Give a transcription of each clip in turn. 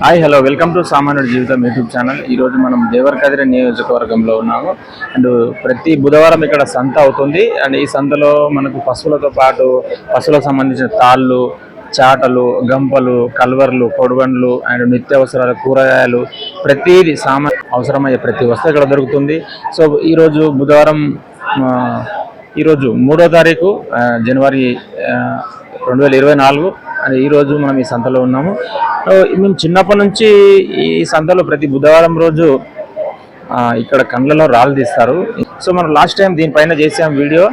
Hi hello welcome to సామాన్యుడి జీవితం YouTube channel ఈ రోజు మనం దేవరకదిరి నియోజకవర్గంలో ఉన్నాము. అండ్ ప్రతి బుధవారం ఇక్కడ సంత అవుతుంది. అండ్ ఈ సంతలో మనకు పశువులతో పాటు పశువులకు సంబంధించిన తాళ్ళు చాటలు గంపలు కల్వర్లు కొడబండ్లు అండ్ నిత్యావసరాలు కూరగాయలు ప్రతిది సామా అవసరమయ్యే ప్రతి వస్తువు ఇక్కడ దొరుకుతుంది. సో ఈరోజు బుధవారం ఈరోజు మూడో తారీఖు జనవరి రెండు వేల ఇరవై నాలుగు అని ఈరోజు మనం ఈ సంతలో ఉన్నాము. మేము చిన్నప్పటి నుంచి ఈ సంతలో ప్రతి బుధవారం రోజు ఇక్కడ కండ్లలో రాళ్ళు తీస్తారు. సో మనం లాస్ట్ టైం దీనిపైన చేసాం వీడియో.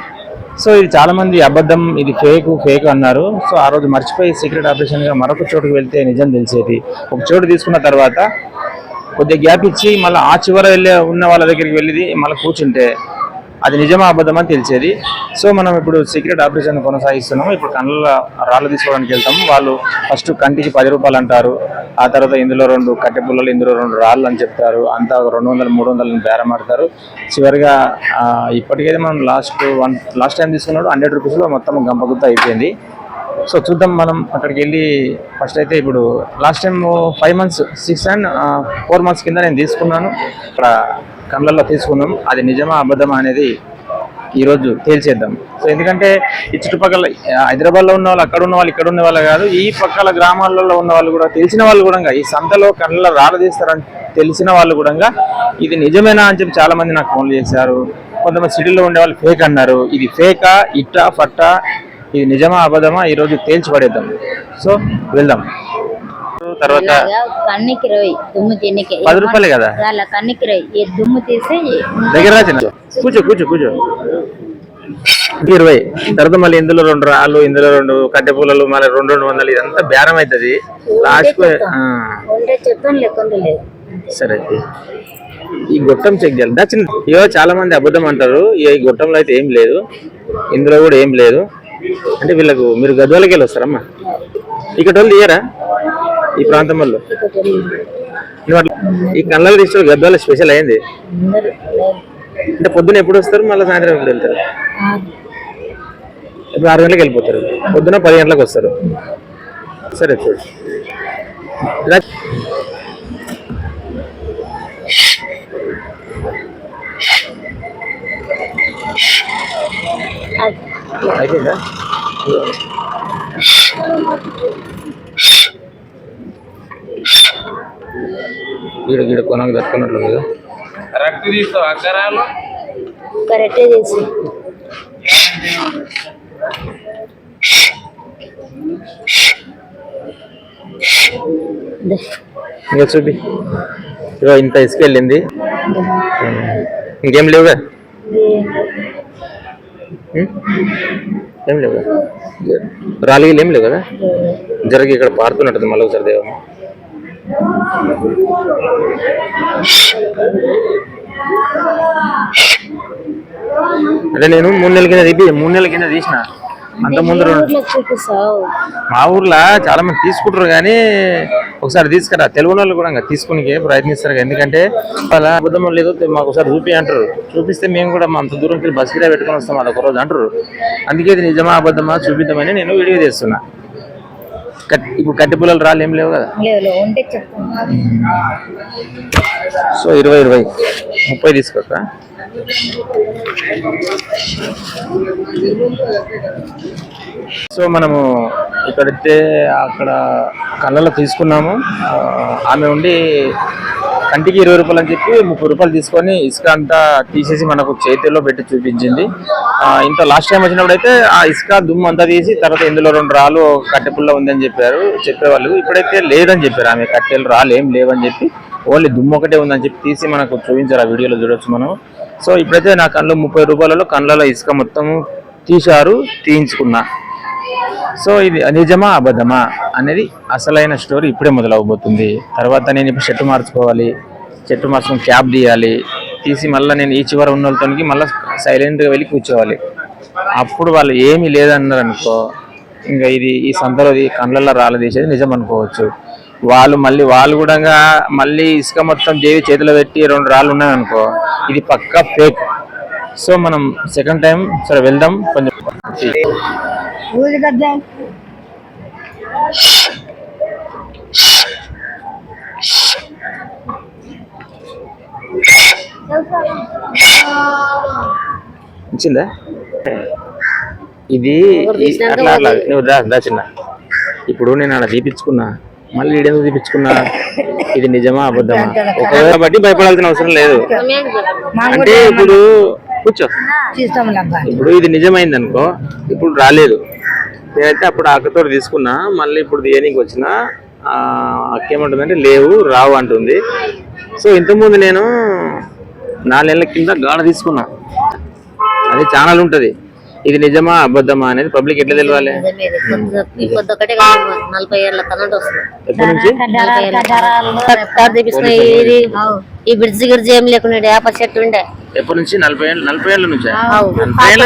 సో ఇది చాలామంది అబద్ధం ఇది ఫేక్ ఫేక్ అన్నారు. సో ఆ రోజు మర్చిపోయి సీక్రెట్ ఆపరేషన్గా మరొక చోటుకు వెళ్తే నిజం తెలిసేది. ఒక చోటు తీసుకున్న తర్వాత కొద్దిగా గ్యాప్ ఇచ్చి మళ్ళీ ఆ చివర వెళ్ళే ఉన్న వాళ్ళ దగ్గరికి వెళ్ళి మళ్ళీ కూర్చుంటే అది నిజమా అబద్ధమా తెలిసేది. సో మనం ఇప్పుడు సీక్రెట్ ఆపరేషన్ కొనసాగిస్తున్నాము. ఇప్పుడు కళ్ళ రాళ్ళు తీసుకోవడానికి వెళ్తాము. వాళ్ళు ఫస్ట్ కంటికి పది రూపాయలు అంటారు. ఆ తర్వాత ఇందులో రెండు కట్టెపుల్లలు ఇందులో రెండు రాళ్ళు అని చెప్తారు. అంతా రెండు వందలు మూడు వందలు బేరం ఆడతారు. చివరిగా ఇప్పటికైతే మనం లాస్ట్ వన్ లాస్ట్ టైం తీసుకున్నాడు హండ్రెడ్ రూపీస్లో మొత్తం గంపగుత్త అయిపోయింది. సో చూద్దాం మనం అక్కడికి వెళ్ళి ఫస్ట్ అయితే ఇప్పుడు last time five months six and four months కింద నేను తీసుకున్నాను. ఇక్కడ కళ్ళల్లో తీసుకున్నాం. అది నిజమా అబద్ధమా అనేది ఈరోజు తేల్చేద్దాం. సో ఎందుకంటే ఈ చుట్టుపక్కల హైదరాబాద్లో ఉన్న వాళ్ళు అక్కడ ఉన్న వాళ్ళు ఇక్కడ ఉన్న వాళ్ళు కాదు ఈ పక్కల గ్రామాలలో ఉన్న వాళ్ళు కూడా తెలిసిన వాళ్ళు కూడా ఈ సంతలో కళ్ళ రాడదీస్తారని తెలిసిన వాళ్ళు కూడా ఇది నిజమేనా అని చెప్పి చాలా మంది నాకు ఫోన్లు చేశారు. కొంతమంది సిటీలో ఉండే వాళ్ళు ఫేక్ అన్నారు. ఇది ఫేకా ఇట్టా ఫట్టా ఇది నిజమా అబద్ధమా ఈ రోజు తేల్చి పడేద్దాం. సో వెళ్దాం. తర్వాత కన్నికి ఇరవై దుమ్ము పది రూపాయలే కదా? అలా కన్నికి ఇరవై ఈ దుమ్ము తీసి దగ్గర కూర్చో కూర్చో కూర్చో. ఇరవై తర్వాత మళ్ళీ ఇందులో రెండు రాళ్ళు ఇందులో రెండు కట్టె పుల్లలు మళ్ళీ రెండు రెండు వందలు ఇదంతా బేరం అవుతుంది లాస్ట్ సరే. ఈ గొట్టం చెక్ చేయాలి. దా చిన్న ఇవో చాలా మంది అబద్ధం అంటారు. ఈ గొట్టంలో అయితే ఏం లేదు. ఇందులో కూడా ఏం లేదు. అంటే వీళ్ళకు మీరు గద్వాలకి వెళ్ళి వస్తారమ్మా ఇక్కడ వాళ్ళు తీయరా? ఈ ప్రాంతం వాళ్ళు ఈ కళ్ళ తీసిన గద్వాల స్పెషల్ అయింది. అంటే పొద్దున ఎప్పుడు వస్తారు? మళ్ళీ సాయంత్రం ఎప్పుడు వెళ్తారు? ఇప్పుడు ఆరు గంటలకు వెళ్ళిపోతారు. పొద్దున పది గంటలకు వస్తారు. సరే చూడు అయిపోయిందా? గీడ గీడ కొనకు తట్టుకున్నట్లు కదా. కరెక్ట్ తీస్తావు అక్కరాలు. కరెక్టే చేసి. దే. ఇంకా చూపి. ఇగో ఇంత ఇసుక వెళ్ళింది ఇంకేం లేవుగా? ఏం లేవు రాలిగిలు ఏం లేవు కదా? జరిగి ఇక్కడ పారుతున్నట్టుంది మళ్ళీ ఒకసారి దేవమ్మ. అంటే నేను మూడు నెలల కింద తీపి మూడు నెలల కింద తీసిన. అంత ముందు మా ఊర్లో చాలా మంది తీసుకుంటారు కానీ ఒకసారి తీసుకురా. తెలుగు వాళ్ళు కూడా ఇంకా తీసుకునే ప్రయత్నిస్తారు. ఎందుకంటే వాళ్ళ అబద్ధం లేదో మాకు ఒకసారి చూపి అంటారు. చూపిస్తే మేము కూడా మా అంత దూరం బస్ కిరా పెట్టుకొని వస్తాం అది ఒక రోజు అంటారు. అందుకే ఇది నిజమా అబద్ధమా చూపిద్దామని నేను వీడియో చేస్తున్నా ఇప్పుడు కట్టి పుల్లలు రాళ్ళు ఏం లేవు కదా? సో ఇరవై ఇరవై. ముప్పై తీసుకోక సో మనము ఇక్కడైతే అక్కడ కళ్ళలో తీసుకున్నాము. ఆమె ఉండి కంటికి ఇరవై రూపాయలు అని చెప్పి ముప్పై రూపాయలు తీసుకొని ఇసుక అంతా తీసేసి మనకు చేతిలో పెట్టి చూపించింది. ఇంత లాస్ట్ టైం వచ్చినప్పుడు అయితే ఆ ఇసుక దుమ్ము అంతా తీసి తర్వాత ఇందులో రెండు రాళ్ళు కట్టెపుల్లో ఉందని చెప్పారు చెప్పేవాళ్ళు. ఇప్పుడైతే లేదని చెప్పారు ఆమె. కట్టెలు రాళ్ళు ఏం లేవని చెప్పి ఓన్లీ దుమ్ము ఒకటే ఉందని చెప్పి తీసి మనకు చూపించారు ఆ వీడియోలో చూడొచ్చు మనం. సో ఇప్పుడైతే నా కళ్ళు ముప్పై రూపాయలలో కళ్ళలో ఇసుక మొత్తం తీశారు తీయించుకున్నా. సో ఇది నిజమా అబద్ధమా అనేది అసలైన స్టోరీ ఇప్పుడే మొదలవబోతుంది. తర్వాత నేను ఇప్పుడు చెట్టు మార్చుకోవాలి చెట్టు మార్చుకుని క్యాబ్ తీయాలి తీసి మళ్ళీ నేను ఈ చివర ఉన్న వాళ్ళతోనికి మళ్ళీ సైలెంట్గా వెళ్ళి కూర్చోవాలి. అప్పుడు వాళ్ళు ఏమీ లేదన్నారు అనుకో ఇంకా ఇది ఈ సంతలోది కళ్ళల్లో రాళ్ళ తీసేది నిజం అనుకోవచ్చు వాళ్ళు మళ్ళీ వాళ్ళు కూడా మళ్ళీ ఇసుక మొత్తం చేయి చేతిలో పెట్టి రెండు రాళ్ళు ఉన్నాయనుకో ఇది పక్కా ఫేక్ సో మనం సెకండ్ టైం సరే వెళ్దాం కొంచెం ఇచ్చిందా? ఇది అట్లా నువ్వు చిన్న. ఇప్పుడు నేను అలా తీపించుకున్నా మళ్ళీ ఈడేదో తీపించుకున్నా ఇది నిజమా అబద్ధమా? ఒకవేళ బట్టి భయపడాల్సిన అవసరం లేదు. అంటే ఇప్పుడు కూర్చో ఇప్పుడు ఇది నిజమైంది అనుకో ఇప్పుడు రాలేదు నేనైతే అప్పుడు అక్కతో తీసుకున్నా మళ్ళీ ఇప్పుడు దేనికి వచ్చిన అక్క ఏమంటుందంటే లేవు రావు అంటుంది సో ఇంతకుముందు నేను నాలుగు నెలల కింద గాఢ తీసుకున్నా అది ఛానల్ ఉంటది ఇది నిజమా అబద్ధమా అనేది పబ్లిక్ ఎట్లా తెలియాలి ఈ బ్రిడ్జి గిడ్జి ఏం లేకుండా వేప చెట్టు ఉండే ఎప్పటి నుంచి? నలభై ఏళ్ళు నలభై ఏళ్ళ నుంచి?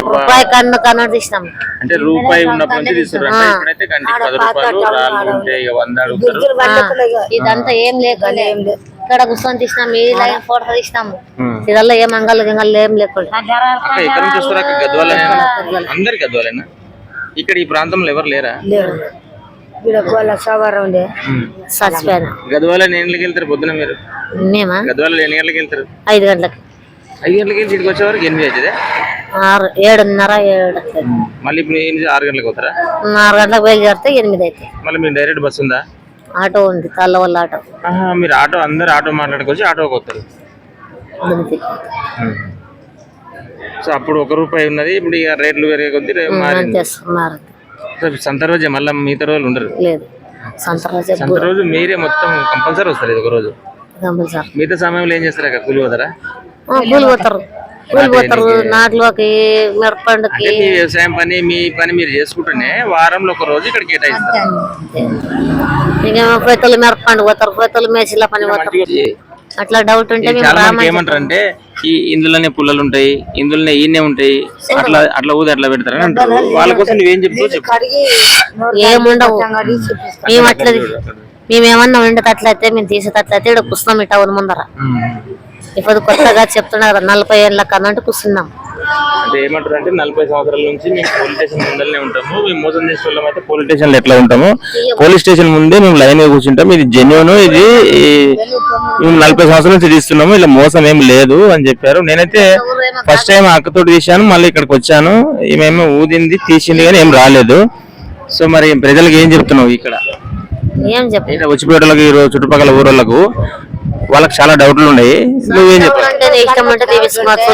రూపాయి కన్ను కన్నడ తీసినాం అంటే రూపాయి ఉన్నప్పటి నుంచి తీసుకున్నారు అంటే ఇప్పుడైతే గంటకి పది రూపాయలు రాళ్ళు ఉంటే ఇక వంద అడుగుతారు. ఇదంతా ఏం లేకుండా. ఇక్కడ కూర్చొని తీసినాం ఈ లైన్ ఫోటో తీసినాము. ఇదల్లా ఏం అంగళ్ళు గింగళ్ళు ఏం లేకుండా. అక్క ఎక్కడ నుంచి వస్తారు అక్క గద్వాలేనా అందరు గద్వాలేనా? ఇక్కడ ఈ ప్రాంతంలో ఎవరు లేరా? గద్వాల ఎన్ని గంటలకు వెళ్తారు పొద్దున మీరు? మేమా? గద్వాల ఎన్ని గంటలకు వెళ్తారు? ఐదు గంటలకి. ఐదు గంటలకి ఇక్కడికి వచ్చే వరకు ఎనిమిది అవుతుంది ఆరు ఏడున్నర ఏడు. మళ్ళీ ఇప్పుడు ఎనిమిది ఆరు గంటలకు అవుతారా ఆరు గంటలకు బయలుదేరితే ఎనిమిది అయితే మళ్ళీ మీరు డైరెక్ట్ బస్ ఉందా? ఆటో ఉంది తల్ల వల్ల ఆటో. మీరు ఆటో అందరు ఆటో మాట్లాడుకొచ్చి ఆటోకి వస్తారు. సో అప్పుడు ఒక రూపాయి ఉన్నది ఇప్పుడు ఇక రేట్లు పెరిగే కొద్ది మారింది. సంత రోజే మళ్ళీ మిగతా రోజులు ఉండరు. లేదు సంత రోజు మీరే మొత్తం కంపల్సరీ వస్తారు ఇది ఒక రోజు. మిగతా సమయంలో ఏం చేస్తారు అక్కడ? కూలి పోతారా? కూలి పోతారు కూలి పోతారు నాట్లోకి మిరపండుకి మీ వ్యవసాయం పని మీ పని మీరు చేసుకుంటూనే వారంలో ఒక రోజు ఇక్కడ కేటాయిస్తారు. ఇంకేమో మిరపండు పోతారు మేసిల పని పోతారు అట్లా డౌట్ ఉంటే చాలా ఏమంటారు అంటే ఈ ఇందులోనే పుల్లలు ఉంటాయి ఇందులోనే ఈయనే ఉంటాయి అట్లా అట్లా ఊది అట్లా పెడతారని అంటారు. వాళ్ళ కోసం నువ్వేం చెప్తావు చెప్పు. ఏముండవు. మేము అట్లది మేమేమన్నా ఉండేటట్లయితే మేము తీసేటట్లయితే ఇక్కడ కూర్చున్నాం ఇట్లా అవును ముందర. ఇప్పుడు కొత్తగా చెప్తున్నా కదా నలభై ఏళ్ళ కన్నా కూర్చున్నాం. అంటే ఏమంటారు అంటే నలభై సంవత్సరాల నుంచి మేము పోలీస్ స్టేషన్ ముందరనే ఉంటాము. మేము మోసం చేసే వాళ్ళం అయితే పోలీస్ స్టేషన్ ఎట్లా ఉంటాము? పోలీస్ స్టేషన్ ముందే మేము లైన్గా కూర్చుంటాం ఇది జెన్యున్ ఇది మేము నలభై సంవత్సరాల నుంచి తీస్తున్నాము. ఇలా మోసం ఏం లేదు అని చెప్పారు. నేనైతే ఫస్ట్ టైం అక్కతోటి తీశాను. మళ్ళీ ఇక్కడికి వచ్చాను. ఈమెమో ఊదింది తీసింది కానీ ఏం రాలేదు. సో మరి ప్రజలకు ఏం చెప్తున్నావు ఇక్కడ? ఏం చెప్ప వచ్చిపోయేటోళ్ళకి చుట్టుపక్కల ఊరోళ్ళకు వాళ్ళకి చాలా డౌట్లు ఉన్నాయి. నువ్వేం అంటే ఇష్టం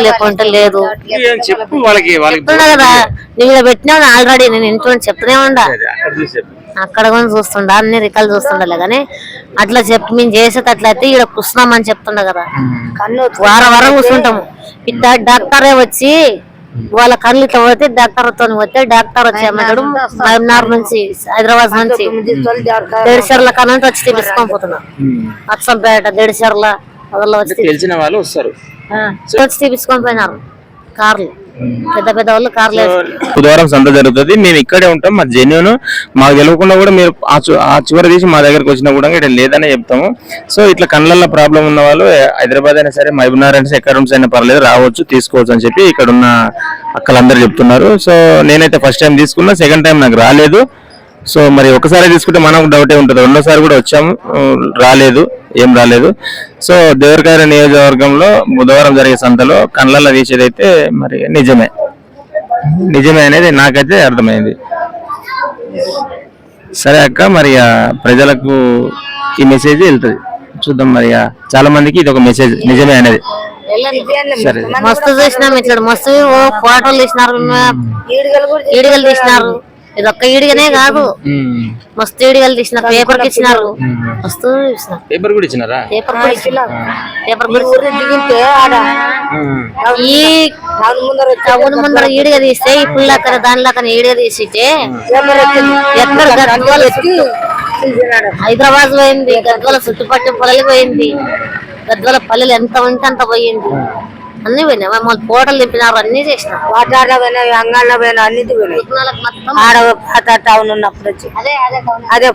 లేకుంటే లేదు. నువ్వేం చెప్పు వాళ్ళకి వాళ్ళకి చెప్తున్నా కదా నువ్వు ఇక్కడ పెట్టినావు ఆల్రెడీ నేను ఇంట్లో చెప్తూనే ఉండా. అక్కడ చూసి చెప్పు. అక్కడ కూడా చూస్తుండా అన్ని రికాలు చూస్తుండాలి కానీ అట్లా చెప్పి మేము చేసేటట్లయితే ఇక్కడ కూర్చున్నామని చెప్తుండ కదా. వారం వారం కూర్చుంటాము. ఇట్లా డాక్టరే వచ్చి వాళ్ళ కళ్ళు ఇట్లా పోతే డాక్టర్తో పోతే డాక్టర్ వచ్చి మహబూబ్నగర్ నుంచి హైదరాబాద్ నుంచి దేడిసర్ల కన్నా వచ్చి తీసుకొని పోతున్నాం. అచ్చంపేట దేడిసర్ల అదల్లో వచ్చి తెలిసిన వాళ్ళు వస్తారు. వచ్చి తీపించుకొని పోయినారు. కార్లు. పెద్ద పెద్ద వాళ్ళు కార్లు. బుధవారం సంత జరుగుతుంది. మేము ఇక్కడే ఉంటాం. మా జెన్యున్ మాకు తెలియకుండా కూడా మీరు ఆ చివరి తీసి మా దగ్గరకు వచ్చినా కూడా ఇక్కడ లేదనే చెప్తాము. సో ఇట్లా కళ్ళల్లో ప్రాబ్లం ఉన్న వాళ్ళు హైదరాబాద్ అయినా సరే మహబూబ్నగర్ అయినా ఎక్కడ రూమ్స్ అయినా పర్లేదు రావచ్చు తీసుకోవచ్చు అని చెప్పి ఇక్కడ ఉన్న అక్కలందరూ చెప్తున్నారు. సో నేనైతే ఫస్ట్ టైం తీసుకున్నా. సెకండ్ టైం నాకు రాలేదు. సో మరి ఒకసారి తీసుకుంటే మనకు డౌటే ఉంటుంది. రెండోసారి కూడా వచ్చాము. రాలేదు. ఏం రాలేదు. సో దేవరకాయ నియోజకవర్గంలో బుధవారం జరిగే సంతలో కళ్ళల్లో తీసేదైతే మరి నిజమే. నిజమే అనేది నాకైతే అర్థమైంది. సరే అక్క మరి ప్రజలకు ఈ మెసేజ్ వెళ్తుంది. చూద్దాం మరి చాలా మందికి ఇది ఒక మెసేజ్ నిజమే అనేది. మస్తు చూసినాం ఇట్లా మస్తు ఫోటోలు తీసినారు. ఈడిగలు తీసినారు ఇది ఒక్క ఈడిగనే కాదు. మస్తు ఈడిగలు తీసినారు. పేపర్కి ఇచ్చినారు మస్తు పేపర్ కూడా ఇచ్చినారా? పేపర్ కూడా ఇచ్చినారు. పేపర్. ఈ ముందర ఈడిగా తీస్తే ఈ పుల్లక్కన దానిలాకన ఈడిగా తీసితే ఎక్కడ గద్వాల హైదరాబాద్ పోయింది గద్వాల చుట్టుపక్కల పల్లెలు పోయింది. గద్వాల పల్లెలు ఎంత ఉంటే అంత పోయింది. అన్ని పోయినాయి. మమ్మల్ని ఫోటోలు తిప్పినారు అన్ని చేసినారు. వాటాలో పోయినా అంగళ్ళలో పోయినా అన్నిటి పాత టౌన్ ఉన్నప్పుడు వచ్చి. అదే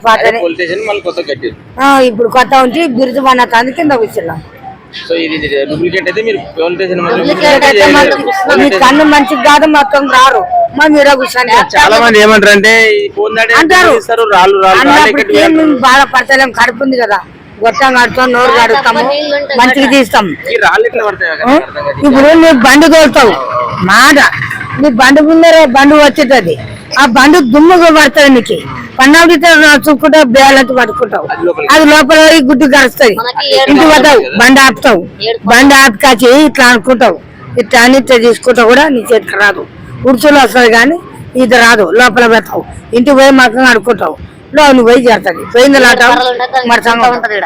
ఆ, ఇప్పుడు కొత్త ఉంచి బిరుదు మన తంది కింద కూర్చున్నాం. సో ఇది డూప్లికేట్ అయితే మీరు కన్ను మంచిది కాదు మొత్తం రారు. మా మీరు కూర్చొని చాలా మంది ఏమంటారు అంటే అంటారు. రాళ్ళు బాధపడతలేం కడుపు ఉంది కదా. గొట్టం కడతాం నోరు కడుతాము మంచిగా తీస్తాం. ఇప్పుడు నీకు బండి తోలుతావు. మాట నీ బండి ముందరే బండి వచ్చేటది. ఆ బండి దుమ్ముగా పడుతుంది నీకు. పన్నెండు చూసుకుంటావు బేలకి పట్టుకుంటావు. అది లోపల. పోయి గుడ్డు కలుస్తుంది ఇంటి పోతావు బండి ఆపుతావు. బండి ఆపుకాచి ఇట్లా అనుకుంటావు. ఇట్లా అని ఇట్లా తీసుకుంటావు కూడా నీ చేతికి రాదు. ఉడుచులు వస్తుంది కానీ ఇది రాదు. లోపల పెడతావు. ఇంటికి పోయి మకం ఆడుకుంటావు. లో నువ్వు పోయి చేస్తుంది. పోయింది మరి గుంత ఉంటది.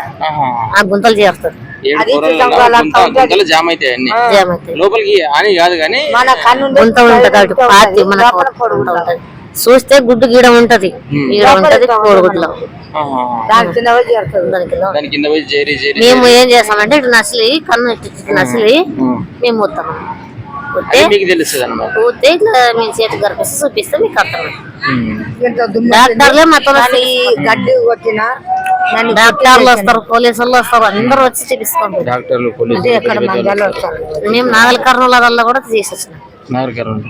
ఆ గుంతలు చేస్తుంది. ఏడు అది కూరలు చూసాం అలా వాళ్ళ గుంత- కౌంటర్ గుంతలు జామ్ అవుతాయి అన్ని. జామ్ అవుతాయి. లోపలికి హాని కాదు కానీ మన కన్ను గుంత ఉంటది అటు పాతి మనకు గుంత ఉంటది. చూస్తే గుడ్డు గీడ ఉంటది. కోడిగుడ్లో మేము ఏం చేస్తామంటే ఇటు నసిలి కన్ను నసిలి మేము ముత్తాం కూతే ఇట్లా మీ చేతి గర్భిస్తే చూపిస్తే మీకు అర్థం డాక్టర్లే మొత్తం గడ్డి దాన్ని డాక్టర్లు వస్తారు పోలీసులు వస్తారు అందరూ వచ్చి చూపిస్తారు. డాక్టర్లు పోలీసులు అంటే ఎక్కడ మందిలో వస్తారు. మేము నాగల కర్నూల కూడా తీసేసినాం. నాగరికరం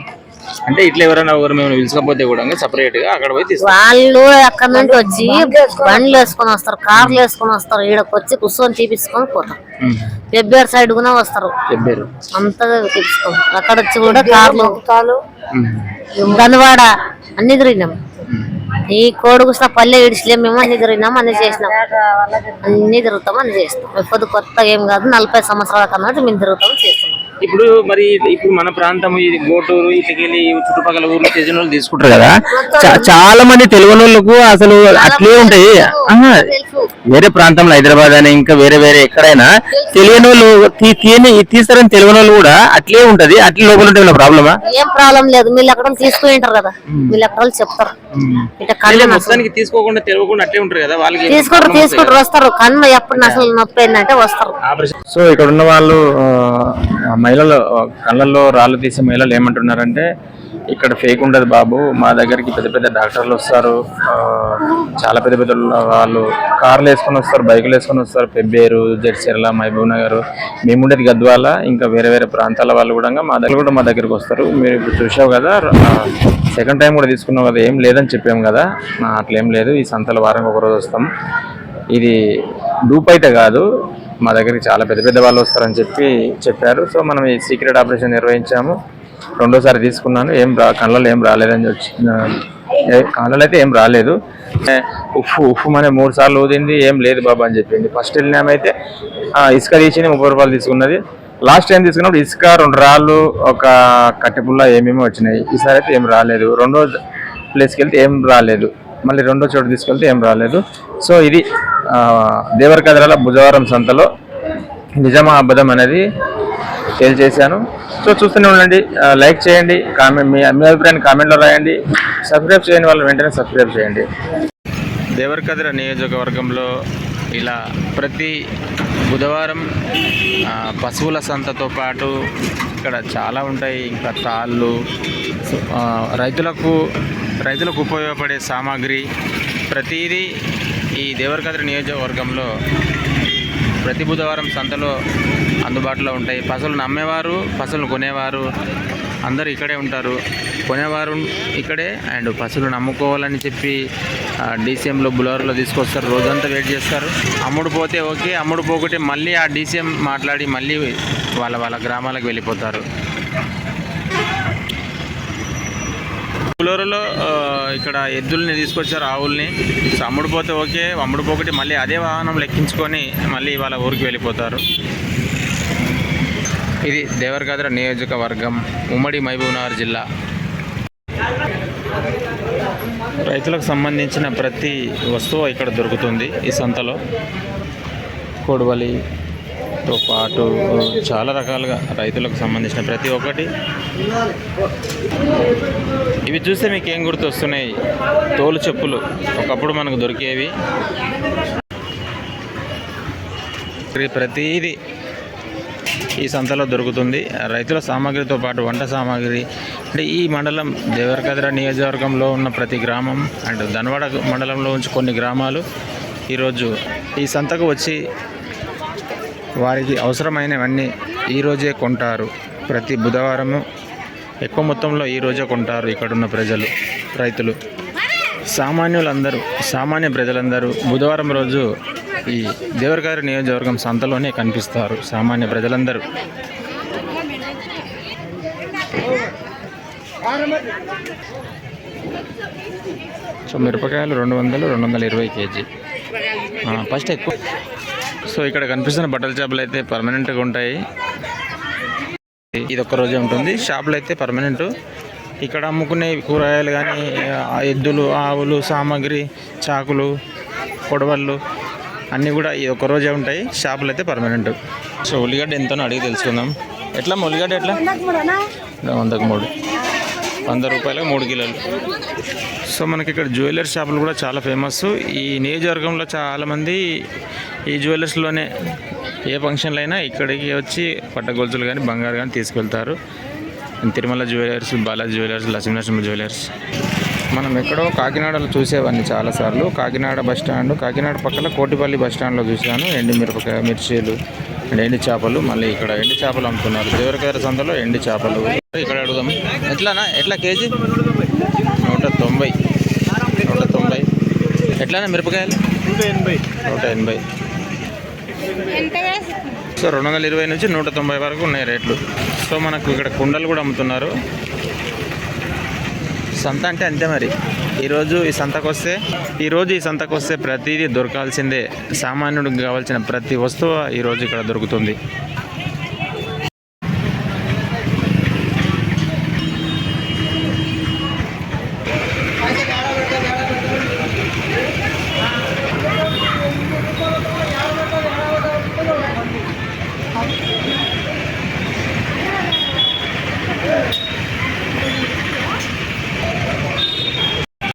అంటే ఇట్లా ఎవరైనా ఒకరు మేము పిలుచుకపోతే కూడా సపరేట్గా అక్కడ పోయి వాళ్ళు అక్కడ నుండి వచ్చి బండ్లు వేసుకొని వస్తారు. కార్లు వేసుకొని వస్తారు. ఈడకి వచ్చి కూర్చొని తీపించుకొని పోతారు పెబ్బేరు సైడ్ కూడా వస్తారు. చెప్పారు అంతగా తీపించుకుంటారు అక్కడ వచ్చి కూడా కార్లు గనవాడ అన్ని తిరిగినాం. ఈ కోడుగుస్త పల్లె ఇడిచిలే మేము అన్ని తిరిగినాం అన్ని చేసినాం అన్ని తిరుగుతాం అన్ని చేస్తాం ఇప్పుడు కొత్త ఏం కాదు నలభై సంవత్సరాల కన్నా మేము తిరుగుతాం చేస్తున్నాం. ఇప్పుడు మరి ఇప్పుడు మన ప్రాంతం ఇది గోటూరు ఇటుకెళ్ళి చుట్టుపక్కల ఊర్లు తెలిసిన వాళ్ళు తీసుకుంటారు కదా. చాలా మంది తెలుగు అసలు అట్లే ఉంటాయి. వేరే ప్రాంతంలో హైదరాబాద్ అని ఇంకా వేరే వేరే ఎక్కడైనా తెలియని వాళ్ళు తీ- తీయని తీస్తారని తెలియని వాళ్ళు కూడా అట్లే ఉంటది. అట్లే లోపల ఉంటే ప్రాబ్లమా? ఏం ప్రాబ్లం లేదు. మీరు ఎక్కడ తీసుకుని ఉంటారు కదా మీరు ఎక్కడ చెప్తారు. మొత్తానికి తీసుకోకుండా తెలియకుండా అట్లే ఉంటారు కదా. వాళ్ళకి తీసుకుంటారు తీసుకుంటారు వస్తారు. కన్ను ఎప్పుడు అసలు నొప్పి ఏంటంటే వస్తారు. సో ఇక్కడ ఉన్న వాళ్ళు ఆ, మహిళలు కళ్ళల్లో రాళ్ళు తీసే మహిళలు ఏమంటున్నారంటే ఇక్కడ ఫేక్ ఉండదు బాబు. మా దగ్గరికి పెద్ద పెద్ద డాక్టర్లు వస్తారు. చాలా పెద్ద పెద్ద వాళ్ళు కార్లు వేసుకొని వస్తారు బైకులు వేసుకొని వస్తారు. పెబ్బేరు జడ్చర్ల మహబూబ్ నగర్ మేము ఉండేది గద్వాల. ఇంకా వేరే వేరే ప్రాంతాల వాళ్ళు కూడా మా దగ్గర కూడా మా దగ్గరికి వస్తారు. మీరు ఇప్పుడు చూసావు కదా సెకండ్ టైం కూడా తీసుకున్నావు కదా ఏం లేదని చెప్పాము కదా. అట్లేం లేదు. ఈ సంతల వారం ఒక రోజు వస్తాం. ఇది డూప్ అయితే కాదు. మా దగ్గరికి చాలా పెద్ద పెద్ద వాళ్ళు వస్తారని చెప్పి చెప్పారు. సో మనం ఈ సీక్రెట్ ఆపరేషన్ నిర్వహించాము. రెండోసారి తీసుకున్నాను ఏం రా కళ్ళలో ఏం రాలేదని కళ్ళలో అయితే ఏం రాలేదు. ఉఫ్ ఉఫ్ అనే మూడు సార్లు ఊదింది ఏం లేదు బాబా అని చెప్పింది. ఫస్ట్ వెళ్ళినామైతే ఇసుక తీసి ముప్పై రూపాయలు తీసుకున్నది. లాస్ట్ టైం తీసుకున్నప్పుడు ఇసుక రెండు రాళ్ళు ఒక కట్టెపుల్ల ఏమేమో వచ్చినాయి. ఈసారి అయితే ఏం రాలేదు. రెండో ప్లేస్కి వెళ్తే ఏం రాలేదు. మళ్ళీ రెండో చోటు తీసుకెళ్తే ఏం రాలేదు. సో ఇది దేవరకద్రాల బుధవారం సంతలో నిజమా అబద్ధం అనేది సేల్ చేశాను? సో చూస్తూనే ఉండండి. లైక్ చేయండి. కామెంట్ మీ మీ అభిప్రాయాన్ని కామెంట్లో రాయండి. సబ్స్క్రైబ్ చేయని వాళ్ళు వెంటనే సబ్స్క్రైబ్ చేయండి. దేవరకద్ర నియోజకవర్గంలో ఇలా ప్రతి బుధవారం పశువుల సంతతో పాటు ఇక్కడ చాలా ఉంటాయి. ఇంకా తాళ్ళు రైతులకు రైతులకు ఉపయోగపడే సామాగ్రి ప్రతిదీ ఈ దేవరకద్ర నియోజకవర్గంలో ప్రతి బుధవారం సంతలో అందుబాటులో ఉంటాయి. పసలు నమ్మేవారు పసలు కొనేవారు అందరూ ఇక్కడే ఉంటారు. కొనేవారు ఇక్కడే అండ్ పసులు నమ్ముకోవాలని చెప్పి డీసీఎంలో బులవర్లో తీసుకొస్తారు. రోజంతా వెయిట్ చేస్తారు. అమ్ముడు పోతే ఓకే అమ్ముడు పోకుంటే మళ్ళీ ఆ డీసీఎం మాట్లాడి మళ్ళీ వాళ్ళ వాళ్ళ గ్రామాలకు వెళ్ళిపోతారు. పులూరులో ఇక్కడ ఎద్దుల్ని తీసుకొచ్చారు ఆవుల్ని. సో అమ్ముడుపోతే ఓకే అమ్ముడుపోకటి మళ్ళీ అదే వాహనం లెక్కించుకొని మళ్ళీ వాళ్ళ ఊరికి వెళ్ళిపోతారు. ఇది దేవరగద్ర నియోజకవర్గం ఉమ్మడి మహబూబ్నగర్ జిల్లా. రైతులకు సంబంధించిన ప్రతి వస్తువు ఇక్కడ దొరుకుతుంది ఈ సంతలో. కొడవలి తో పాటు చాలా రకాలుగా రైతులకు సంబంధించిన ప్రతి ఒక్కటి. ఇవి చూస్తే మీకు ఏం గుర్తొస్తున్నాయి? తోలు చెప్పులు ఒకప్పుడు మనకు దొరికేవి. ప్రతిదీ ఈ సంతలో దొరుకుతుంది. రైతుల సామాగ్రితో పాటు వంట సామాగ్రి అంటే ఈ మండలం దేవరకద్ర నియోజకవర్గంలో ఉన్న ప్రతి గ్రామం అండ్ ధనవాడ మండలంలో ఉంచి కొన్ని గ్రామాలు ఈరోజు ఈ సంతకు వచ్చి వారికి అవసరమైనవన్నీ ఈరోజే కొంటారు. ప్రతి బుధవారము ఎక్కువ మొత్తంలో ఈరోజే కొంటారు ఇక్కడున్న ప్రజలు రైతులు. సామాన్యులందరూ సామాన్య ప్రజలందరూ బుధవారం రోజు ఈ దేవరగారి నియోజకవర్గం సంతలోనే కనిపిస్తారు సామాన్య ప్రజలందరూ. సో మిరపకాయలు రెండు వందలు రెండు వందల ఇరవై కేజీ. ఫస్ట్ ఎక్కువ సో ఇక్కడ కనిపిస్తున్న బట్టల చేపలు అయితే పర్మనెంట్గా ఉంటాయి. ఇది ఒక్క రోజే ఉంటుంది. షాపులు అయితే పర్మనెంట్ ఇక్కడ అమ్ముకునే కూరగాయలు కానీ ఎద్దులు ఆవులు సామాగ్రి చాకులు కొడవళ్ళు అన్నీ కూడా ఈ ఒక్క రోజే ఉంటాయి. షాపులు అయితే పర్మనెంట్ సో ఉల్లిగడ్డ ఎంతనో అడిగి తెలుసుకుందాం. ఎట్లా ఉల్లిగడ్డ ఎట్లా? వందకు మూడు. వంద రూపాయలకు మూడు కిలోలు. సో మనకి ఇక్కడ జ్యువెలరీ షాపులు కూడా చాలా ఫేమస్ ఈ నియోజకవర్గంలో చాలామంది ఈ జ్యువెలర్స్లోనే ఏ ఫంక్షన్లు అయినా ఇక్కడికి వచ్చి పట్టగొలుసులు కానీ బంగారు కానీ తీసుకెళ్తారు. Tirumala jewellers Balaji jewellers Lakshminarasimha jewellers మనం ఎక్కడో కాకినాడలో చూసేవాడిని చాలాసార్లు. కాకినాడ బస్ స్టాండ్ కాకినాడ పక్కన కోటిపల్లి బస్ స్టాండ్లో చూశాను. ఎండి మిరపకాయ మిర్చీలు అండ్ ఎండి చేపలు మళ్ళీ ఇక్కడ ఎండి చేపలు అమ్ముతున్నారు. దేవరకర సంతలో ఎండి చేపలు. ఇక్కడ అడుగుదాం. ఎట్లానా? ఎట్లా కేజీ? నూట తొంభై. నూట తొంభై. ఎట్లానా మిరపకాయలు? నూట ఎనభై. సో రెండు వందల ఇరవై నుంచి నూట తొంభై వరకు ఉన్నాయి రేట్లు. సో మనకు ఇక్కడ కుండలు కూడా అమ్ముతున్నారు. సంత అంటే అంతే మరి. ఈరోజు ఈ సంతకు వస్తే ఈరోజు ఈ సంతకు వస్తే ప్రతిదీ దొరకాల్సిందే. సామాన్యుడికి కావాల్సిన ప్రతి వస్తువు ఈరోజు ఇక్కడ దొరుకుతుంది.